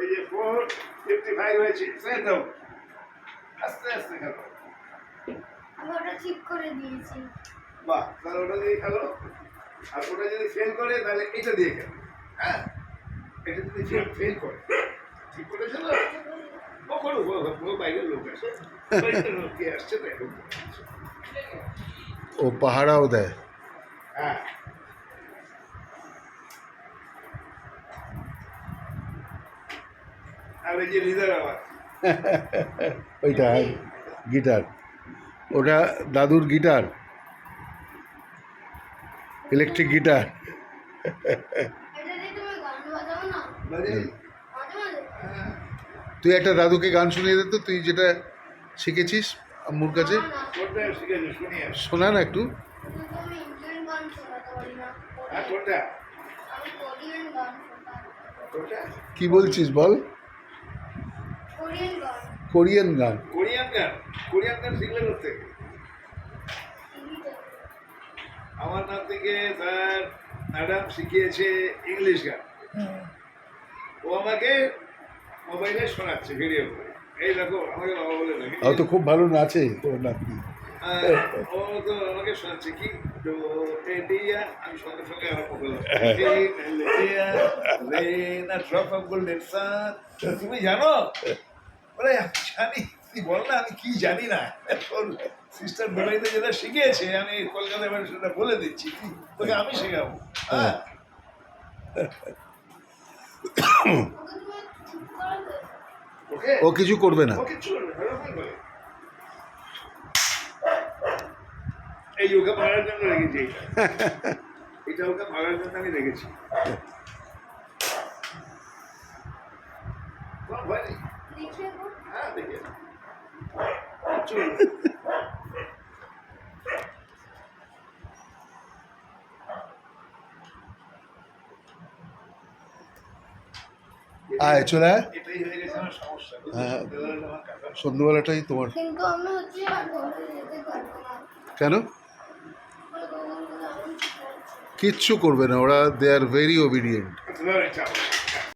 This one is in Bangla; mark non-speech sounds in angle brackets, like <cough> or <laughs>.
এই যে ফোর ফিফটি ফাইভ হয়েছে সেট দাও। আস্তে আস্তে খেলো। আমি ওটা ঠিক করে দিয়েছি। বাহ তাহলে ওটা দিয়ে খেলো। আর ওটা যদি ফেল করে তাহলে এটা দিয়ে খেলো। হ্যাঁ? এটা যদি ফেল ফেল করে। ঠিক করেছে না বাইরের লোক বাইরের লোক কে আসছে তাই ও পাহারাও দেয়। হ্যাঁ আর ওই যে লিডার আমার <laughs> ওইটা গিটার ওটা দাদুর গিটার ইলেকট্রিক গিটার। তুই একটা দাদুকে গান শুনিয়ে দে তো তুই যেটা শিখেছিস আম্মুর কাছে। শুনি না একটু। হ্যাঁ কি বলছিস বল? কোরিয়ান গান। কোরিয়ান গান। কোরিয়ান গান। শিখলে করতে আমার নাম থেকে স্যার ম্যাডাম শিখিয়েছে ইংলিশ গান। ও আমাকে মোবাইলে শোনাচ্ছে ভিডিও করে। এই দেখো আমাকে বাবা বলে ও তো খুব ভালো নাচে তোর নাতনি ও তো আমাকে শোনাচ্ছে কি তো এডিয়া আমি সঙ্গে সঙ্গে তুমি জানো? বলে জানি তুই বল না আমি কি জানি না। সিস্টার দুবাইতে যেটা শিখিয়েছে আমি কলকাতায় বাড়ি সেটা বলে দিচ্ছি। তোকে আমি শেখাবো হ্যাঁ? ও কিছু করবে না। এই ওকে মারার জন্য রেখেছি এটা ওকে মারার জন্য আমি রেখেছি। ভয় নেই। হ্যাঁ। আয় চলে আয়। হয়ে সন্ধ্যেবেলাটাই তোমার। কেন? কিচ্ছু করবে না ওরা দে আর ভেরি ওবিডিয়েন্ট